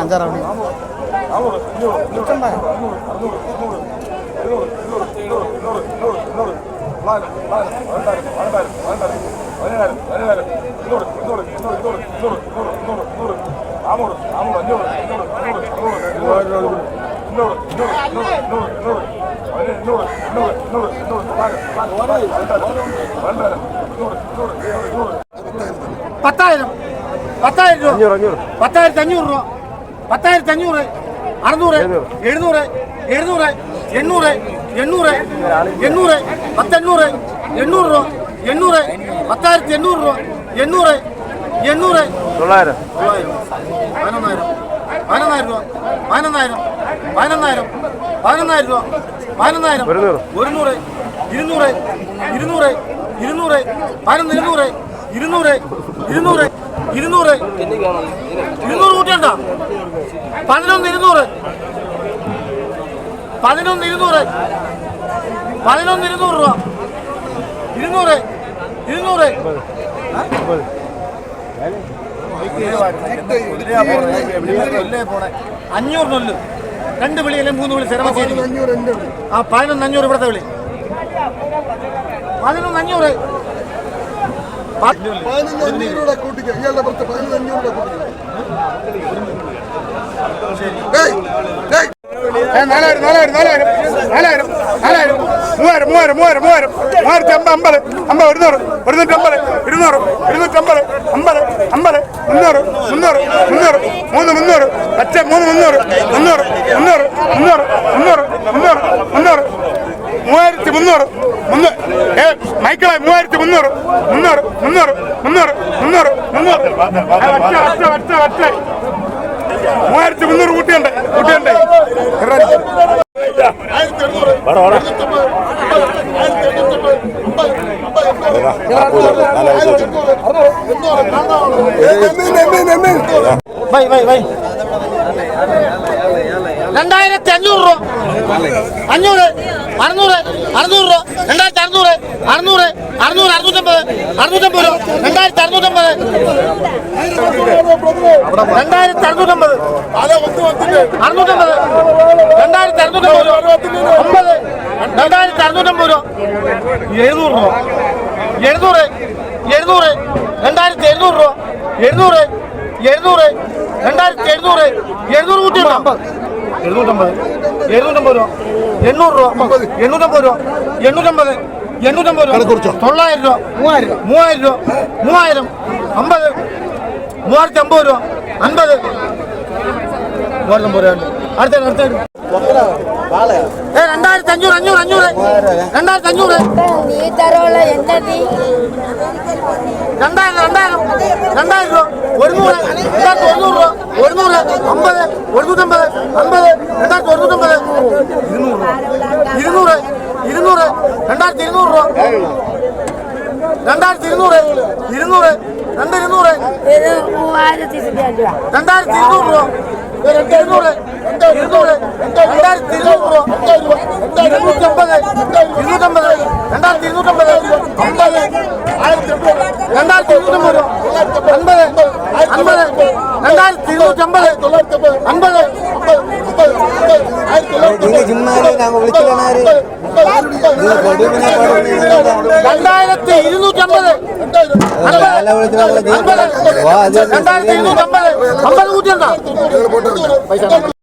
അഞ്ചാറാണ് പത്തായിരം. പത്തായിരം രൂപ. പത്തായിരത്തി അഞ്ഞൂറ് രൂപ. പത്തായിരത്തി അഞ്ഞൂറ് അറുന്നൂറ് എഴുന്നൂറ് എഴുന്നൂറ് എണ്ണൂറ് എണ്ണൂറ് എണ്ണൂറ് പത്തെണ്ണൂറ് എണ്ണൂറ് രൂപ എണ്ണൂറ് പത്തായിരത്തി എണ്ണൂറ് രൂപ എണ്ണൂറ് എണ്ണൂറ്. തൊള്ളായിരം. തൊള്ളായിരം പതിനൊന്നായിരം പതിനൊന്നായിരം രൂപ പതിനൊന്നായിരം പതിനൊന്നായിരം പതിനൊന്നായിരം രൂപ പതിനൊന്നായിരം ഒരുന്നൂറ്. ഇരുന്നൂറ് ഇരുന്നൂറ് ഇരുന്നൂറ് പതിനൊന്ന് ഇരുന്നൂറ് ഇരുന്നൂറ് ഇരുന്നൂറ്. ഇരുന്നൂറ്. ഇരുന്നൂറ് കൂട്ടിയണ്ട പതിനൊന്ന് ഇരുന്നൂറ്. പതിനൊന്ന് ഇരുന്നൂറ്. പതിനൊന്ന് ഇരുന്നൂറ് രൂപ. ഇരുന്നൂറ്. ഇരുന്നൂറ്. അഞ്ഞൂറ് നൊല്ല്. രണ്ട് വിളിയല്ലേ മൂന്ന് വിളി? സ്ഥിരമാക്കി ആ പതിനൊന്ന് അഞ്ഞൂറ് ഇവിടുത്തെ വിളി. പതിനൊന്ന് അഞ്ഞൂറ്. പതിനഞ്ചൂടെ കൂട്ടിക്ക ഇയാളുടെ പുറത്ത് രൂപ കൂട്ടിക്ക നാലായിരം നാലായിരം നാലായിരം നാലായിരം നാലായിരം മൂവായിരം മൂവായിരം മൂവായിരം മൂവായിരം മൂവായിരത്തി അമ്പത് അമ്പത് അമ്പത് ഒരുന്നൂറ് ഒരുന്നൂറ്റമ്പത് ഇരുന്നൂറ് ഇരുന്നൂറ്റമ്പത് അമ്പത് അമ്പത് മുന്നൂറ് മുന്നൂറ് മുന്നൂറ് മൂന്ന് മുന്നൂറ് പച്ച മൂന്ന് മുന്നൂറ് മുന്നൂറ് മുന്നൂറ് മുന്നൂറ് മൂവായിരത്തി മുന്നൂറ്. ഏ മൈക്കിളെ മൂവായിരത്തി മുന്നൂറ്. മുന്നൂറ് മുന്നൂറ് മുന്നൂറ് മുന്നൂറ് മുന്നൂറ്. ഒറ്റ ഒറ്റ ഒറ്റ ഒറ്റ മൂവായിരത്തി മുന്നൂറ് കൂട്ടിയുണ്ട് കൂട്ടിയുണ്ട് രണ്ടായിരത്തി അഞ്ഞൂറ് രൂപ. അഞ്ഞൂറ്. അറുന്നൂറ് അറുന്നൂറ് രൂപ രണ്ടായിരത്തി അറുന്നൂറ് അറുന്നൂറ് അറുന്നൂറ് അറുന്നൂറ്റമ്പത് അറുന്നൂറ്റമ്പത് രൂപ രണ്ടായിരത്തി അറുന്നൂറ്റമ്പത്. രണ്ടായിരത്തി അറുന്നൂറ്റമ്പത്. അറുന്നൂറ്റമ്പത്. രണ്ടായിരത്തി അറുന്നൂറ്റമ്പത്. രൂപ അമ്പത് രണ്ടായിരത്തി അറുന്നൂറ്റമ്പത്. രൂപ എഴുന്നൂറ് രൂപ. എഴുന്നൂറ് എഴുന്നൂറ് രണ്ടായിരത്തി എഴുന്നൂറ് രൂപ. എഴുന്നൂറ് എഴുന്നൂറ് രണ്ടായിരത്തി എഴുന്നൂറ്. എഴുന്നൂറ് കൂട്ടിയുണ്ടോ എഴുന്നൂറ്റമ്പത്. എഴുന്നൂറ്റമ്പത് രൂപ. എണ്ണൂറ് രൂപ. എണ്ണൂറ്റമ്പത് രൂപ. എണ്ണൂറ്റമ്പത്. എണ്ണൂറ്റമ്പത് രൂപ. തൊള്ളായിരം രൂപ. മൂവായിരം മൂവായിരം രൂപ. മൂവായിരം. അമ്പത്. മൂവായിരത്തി അമ്പത് രൂപ. അൻപത്. മൂവായിരത്തി അമ്പത് രൂപ. അടുത്ത അടുത്ത. ഏ രണ്ടായിരത്തി അഞ്ഞൂറ് അഞ്ഞൂറ്. അഞ്ഞൂറ് രണ്ടായിരത്തി അഞ്ഞൂറ് നീ തരോള എന്താ നീ. രണ്ടായിരം രണ്ടായിരം. രണ്ടായിരം രൂപ. ഒരുന്നൂറ് രണ്ടായിരത്തി ഒരുന്നൂറ് രൂപ. ഒരുന്നൂറ് അമ്പത് ഒരുന്നൂറ്റമ്പത് അമ്പത് രണ്ടായിരത്തി ഒരുന്നൂറ്റമ്പത്. ഇരുന്നൂറ് ഇരുന്നൂറ് രണ്ടായിരത്തി ഇരുന്നൂറ് രൂപ. രണ്ടായിരത്തി ഇരുന്നൂറ് ഇരുന്നൂറ് രണ്ട് ഇരുന്നൂറ്. രണ്ടായിരത്തി ഇരുന്നൂറ് രൂപ. ഇരുന്നൂറ് രണ്ടായിരത്തി ഇരുന്നൂറ് രൂപ. ഇരുന്നൂറ്റമ്പത് ഇരുന്നൂറ്റമ്പത് രണ്ടായിരത്തി ഇരുന്നൂറ്റമ്പത് രണ്ടായിരത്തി ഇരുന്നൂറ്റമ്പത് രൂപ. അൻപത് അൻപത് രണ്ടായിരത്തി ഇരുന്നൂറ്റമ്പത് അൻപത് രണ്ടായിരത്തി ഇരുന്നൂറ്റി അമ്പത് രണ്ടായിരത്തി ഇരുന്നൂറ്റി അമ്പത് കൂട്ടിയുണ്ടോ